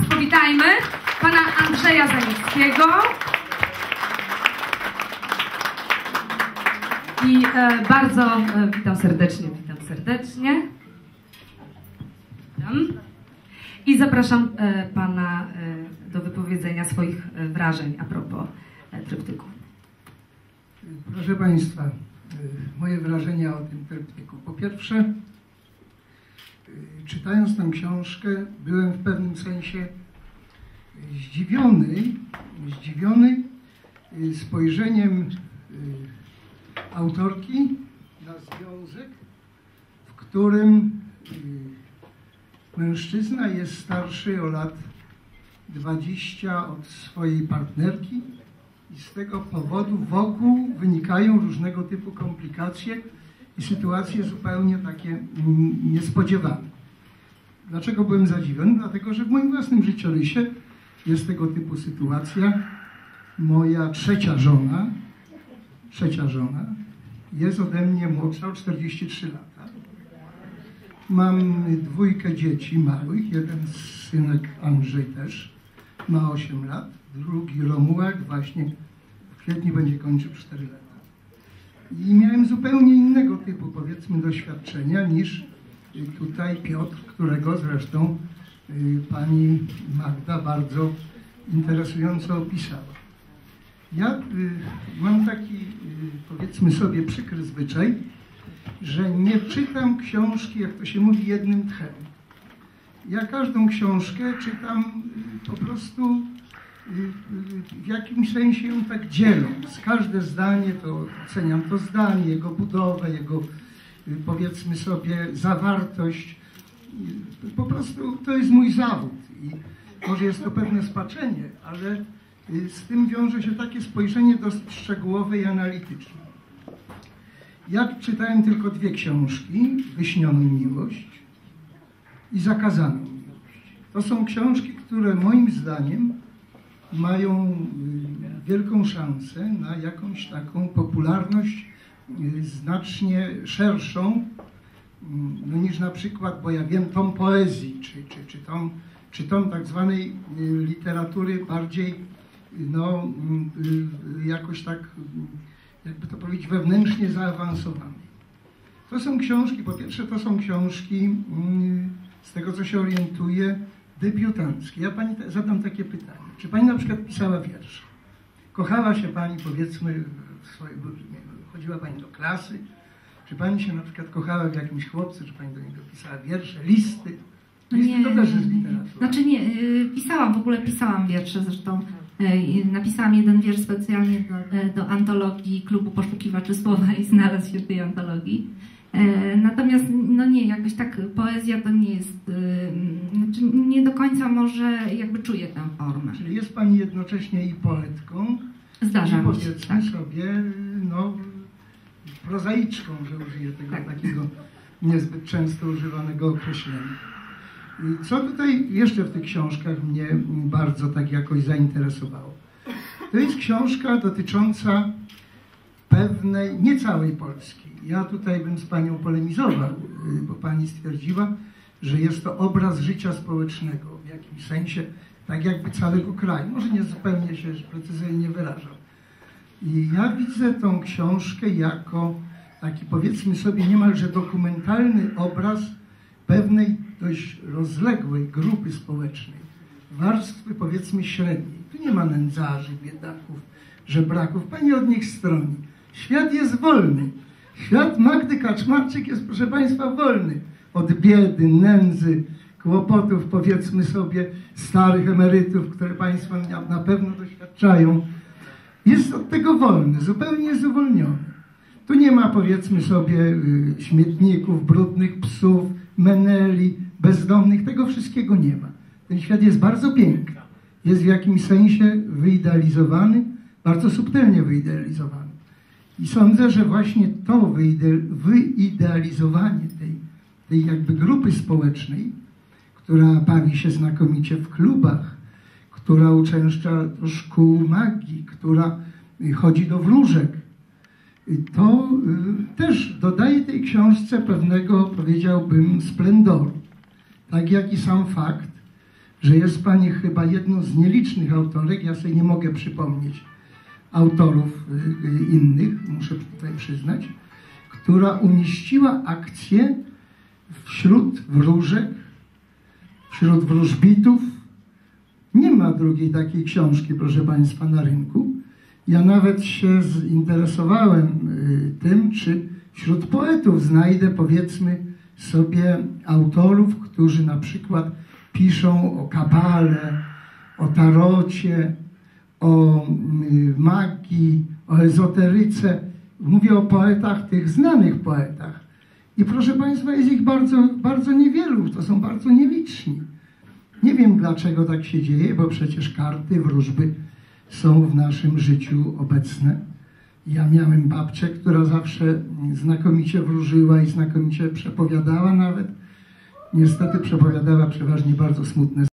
teraz powitajmy pana Andrzeja Zanickiego. I e, bardzo e, witam serdecznie, witam serdecznie. Witam. I zapraszam e, pana e, do wypowiedzenia swoich e, wrażeń a propos e, tryptyku. Proszę Państwa, moje wrażenia o tym tryptyku. Po pierwsze, czytając tę książkę, byłem w pewnym sensie zdziwiony, zdziwiony y, spojrzeniem autorki na związek, w którym mężczyzna jest starszy o lat 20 od swojej partnerki i z tego powodu wokół wynikają różnego typu komplikacje sytuacje zupełnie takie niespodziewane. Dlaczego byłem zadziwiony? Dlatego, że w moim własnym życiorysie jest tego typu sytuacja. Moja trzecia żona, trzecia żona, jest ode mnie młodsza o 43 lata. Mam dwójkę dzieci małych, jeden synek Andrzej też ma 8 lat drugi Romułek właśnie w kwietniu będzie kończył 4 lata. I miałem zupełnie innego typu, powiedzmy, doświadczenia niż tutaj Piotr, którego zresztą y, pani Magda bardzo interesująco opisała. Ja y, mam taki, y, powiedzmy sobie, przykry zwyczaj, że nie czytam książki, jak to się mówi, jednym tchem. Ja każdą książkę czytam po prostu w jakimś sensie ją tak dzielą. Każde zdanie to oceniam to zdanie, jego budowę, jego y, powiedzmy sobie zawartość. Po prostu to jest mój zawód i może jest to pewne spaczenie, ale y, z tym wiąże się takie spojrzenie dosyć szczegółowe i analityczne. Ja czytałem tylko dwie książki, Wyśnioną Miłość i Zakazaną Miłość. To są książki, które moim zdaniem mają y, wielką szansę na jakąś taką popularność y, znacznie szerszą mm, no, niż na przykład, bo ja wiem, tom poezji, czy, czy, czy, tom, czy tom tak zwanej y, literatury bardziej no, jakoś tak, jakby to powiedzieć, wewnętrznie zaawansowanej. To są książki, po pierwsze to są książki, mm, z tego co się orientuję, debiutanckie. Ja pani zadam takie pytanie. Czy pani na przykład pisała wiersze? Kochała się pani, powiedzmy, swoje, chodziła pani do klasy? Czy pani się na przykład kochała w jakimś chłopcu? Czy pani do niego pisała wiersze, listy? No listy nie, to też jest literatura. Znaczy nie, y, pisałam, w ogóle pisałam wiersze, zresztą y, napisałam jeden wiersz specjalnie do, y, do antologii Klubu Poszukiwaczy Słowa i znalazł się w tej antologii. E, natomiast, no nie, jakbyś tak, poezja to nie jest, znaczy nie do końca może jakby czuje tę formę. Czyli jest Pani jednocześnie i poetką, Zdarza i powiedzmy tak. sobie, no, prozaiczką, że użyję tego tak. takiego niezbyt często używanego określenia. Co tutaj jeszcze w tych książkach mnie bardzo tak jakoś zainteresowało? To jest książka dotycząca pewnej, nie całej Polski, ja tutaj bym z Panią polemizował, y, bo Pani stwierdziła, że jest to obraz życia społecznego w jakimś sensie, tak jakby całego kraju. Może nie zupełnie się precyzyjnie wyrażam. I ja widzę tą książkę jako taki powiedzmy sobie niemalże dokumentalny obraz pewnej dość rozległej grupy społecznej, warstwy powiedzmy średniej. Tu nie ma nędzarzy, biedaków, żebraków, pani od nich stroni. Świat jest wolny. Świat Magdy Kaczmarczyk jest, proszę Państwa, wolny od biedy, nędzy, kłopotów, powiedzmy sobie, starych emerytów, które Państwo na pewno doświadczają. Jest od tego wolny, zupełnie jest uwolniony. Tu nie ma, powiedzmy sobie, y, śmietników, brudnych psów, meneli, bezdomnych, tego wszystkiego nie ma. Ten świat jest bardzo piękny. Jest w jakimś sensie wyidealizowany, bardzo subtelnie wyidealizowany. I sądzę, że właśnie to wyidealizowanie tej, tej jakby grupy społecznej, która bawi się znakomicie w klubach, która uczęszcza do szkół magii, która chodzi do wróżek, to y, też dodaje tej książce pewnego, powiedziałbym, splendoru. Tak jak i sam fakt, że jest Pani chyba jedną z nielicznych autorek, ja sobie nie mogę przypomnieć autorów y, y, innych, muszę tutaj przyznać, która umieściła akcję wśród wróżek, wśród wróżbitów. Nie ma drugiej takiej książki, proszę Państwa, na rynku. Ja nawet się zinteresowałem y, tym, czy wśród poetów znajdę, powiedzmy sobie, autorów, którzy na przykład piszą o kabale, o tarocie, o y, magii, o ezoteryce. Mówię o poetach, tych znanych poetach. I proszę Państwa, jest ich bardzo, bardzo niewielu, to są bardzo nieliczni. Nie wiem dlaczego tak się dzieje, bo przecież karty, wróżby są w naszym życiu obecne. Ja miałem babcię, która zawsze znakomicie wróżyła i znakomicie przepowiadała nawet. Niestety przepowiadała przeważnie bardzo smutne